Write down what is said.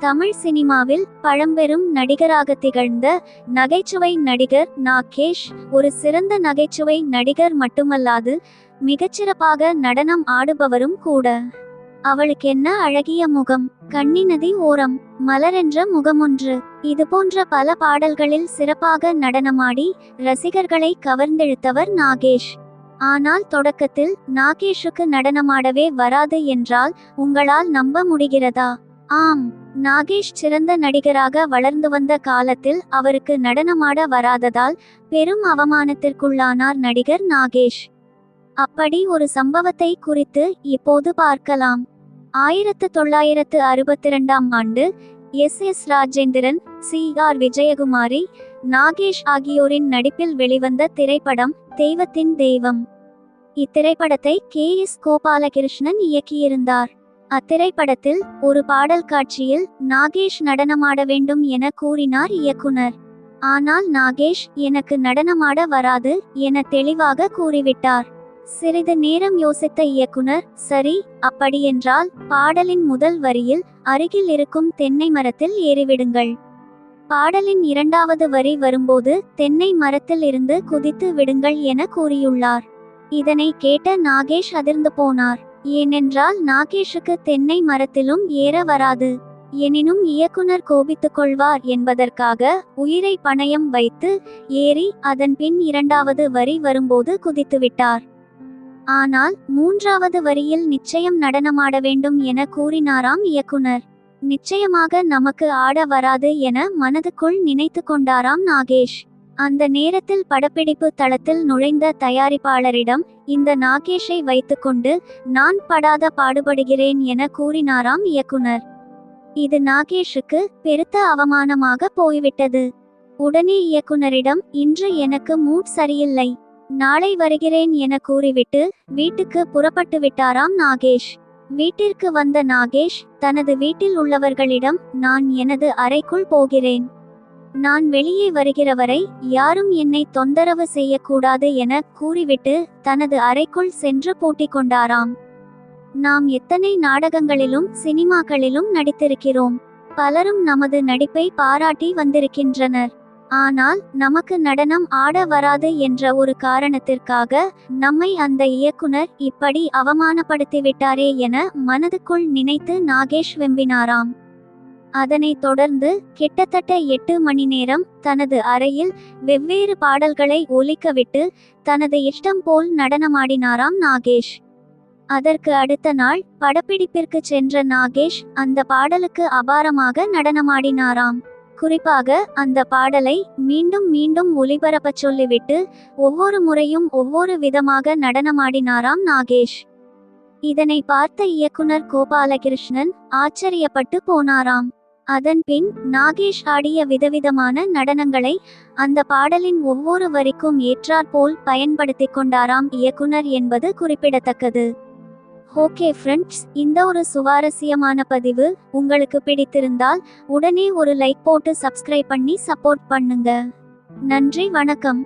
தமிழ் சினிமாவில் பழம்பெரும் நடிகராக திகழ்ந்த நகைச்சுவை நடிகர் நாகேஷ் ஒரு சிறந்த நகைச்சுவை நடிகர் மட்டுமல்லாது மிகச்சிறப்பாக நடனம் ஆடுபவரும் கூட. அவளுக்கென்ன அழகிய முகம் கண்ணினதி ஓரம் மலரென்ற முகமொன்று. இதுபோன்ற பல பாடல்களில் சிறப்பாக நடனமாடி ரசிகர்களை கவர்ந்தெழுத்தவர் நாகேஷ். ஆனால் தொடக்கத்தில் நாகேஷுக்கு நடனமாடவே வராது என்றால் உங்களால் நம்ப முடிகிறதா? ஆம் நாகேஷ் சிறந்த நடிகராக வளர்ந்து வந்த காலத்தில் அவருக்கு நடனமாட வராததால் பெரும் அவமானத்திற்குள்ளானார் நடிகர் நாகேஷ். அப்படி ஒரு சம்பவத்தை குறித்து இப்போது பார்க்கலாம். ஆயிரத்து தொள்ளாயிரத்து அறுபத்தி ரெண்டாம் ஆண்டு S. S. Rajendran C. R. Vijayakumari Nagesh ஆகியோரின் நடிப்பில் வெளிவந்த திரைப்படம் தெய்வத்தின் தெய்வம். இத்திரைப்படத்தை கே. எஸ். கோபாலகிருஷ்ணன் இயக்கியிருந்தார். அத்திரைப்படத்தில் ஒரு பாடல் காட்சியில் நாகேஷ் நடனமாட வேண்டும் என கூறினார் இயக்குனர். ஆனால் நாகேஷ் எனக்கு நடனமாட வராது என தெளிவாக கூறிவிட்டார். சிறிது நேரம் யோசித்த இயக்குனர் சரி அப்படியென்றால் பாடலின் முதல் வரியில் அருகில் இருக்கும் தென்னை மரத்தில் ஏறிவிடுங்கள். பாடலின் இரண்டாவது வரி வரும்போது தென்னை மரத்தில் இருந்து குதித்து விடுங்கள் என கூறியுள்ளார். இதனை கேட்ட நாகேஷ் அதிர்ந்து போனார். ஏனென்றால் நாகேஷுக்கு தென்னை மரத்திலும் ஏற வராது. எனினும் இயக்குனர் கோபித்துக் கொள்வார் என்பதற்காக உயிரை பணயம் வைத்து ஏறி அதன் பின் இரண்டாவது வரி வரும்போது குதித்துவிட்டார். ஆனால் மூன்றாவது வரியில் நிச்சயம் நடனமாட வேண்டும் என கூறினாராம் இயக்குனர். நிச்சயமாக நமக்கு ஆட வராது என மனதுக்குள் நினைத்து கொண்டாராம் நாகேஷ். அந்த நேரத்தில் படப்பிடிப்பு தளத்தில் நுழைந்த தயாரிப்பாளரிடம் இந்த நாகேஷை வைத்துக்கொண்டு நான் படாத பாடுபடுகிறேன் என கூறினாராம் இயக்குனர். இது நாகேஷுக்கு பெருத்த அவமானமாக போய்விட்டது. உடனே இயக்குனரிடம் இன்று எனக்கு மூட் சரியில்லை. நாளை வருகிறேன் என கூறிவிட்டு வீட்டுக்கு புறப்பட்டு விட்டாராம் நாகேஷ். வீட்டிற்கு வந்த நாகேஷ் தனது வீட்டில் உள்ளவர்களிடம் நான் எனது அறைக்குள் போகிறேன். நான் வெளியே வருகிறவரை யாரும் என்னை தொந்தரவு செய்யக்கூடாது என கூறிவிட்டு தனது அறைக்குள் சென்று பூட்டிக் கொண்டாராம். நாம் எத்தனை நாடகங்களிலும் சினிமாக்களிலும் நடித்திருக்கிறோம். பலரும் நமது நடிப்பை பாராட்டி வந்திருக்கின்றனர். ஆனால் நமக்கு நடனம் ஆட வராது என்ற ஒரு காரணத்திற்காக நம்மை அந்த இயக்குனர் இப்படி அவமானப்படுத்திவிட்டாரே என மனதுக்குள் நினைத்து நாகேஷ் வெம்பினாராம். அதனைத் தொடர்ந்து கிட்டத்தட்ட எட்டு மணி நேரம் தனது அறையில் வெவ்வேறு பாடல்களை ஒலிக்கவிட்டு தனது இஷ்டம் போல் நடனமாடினாராம் நாகேஷ். அதற்கு அடுத்த நாள் படப்பிடிப்பிற்கு சென்ற நாகேஷ் அந்த பாடலுக்கு அபாரமாக நடனமாடினாராம். குறிப்பாக அந்த பாடலை மீண்டும் மீண்டும் ஒளிபரப்பச் சொல்லிவிட்டு ஒவ்வொரு முறையும் ஒவ்வொரு விதமாக நடனமாடினாராம் நாகேஷ். இதனை பார்த்த இயக்குனர் கோபாலகிருஷ்ணன் ஆச்சரியப்பட்டு போனாராம். அதன் பின் நாகேஷ் ஆடிய விதவிதமான நடனங்களை அந்த பாடலின் ஒவ்வொரு வரிக்கும் ஏற்றாற்போல் பயன்படுத்திக் கொண்டாராம் இயக்குனர் என்பது குறிப்பிடத்தக்கது. ஓகே ஃப்ரெண்ட்ஸ் இந்த ஒரு சுவாரஸ்யமான பதிவு உங்களுக்கு பிடித்திருந்தால் உடனே ஒரு லைக் போட்டு சப்ஸ்கிரைப் பண்ணி சப்போர்ட் பண்ணுங்க. நன்றி வணக்கம்.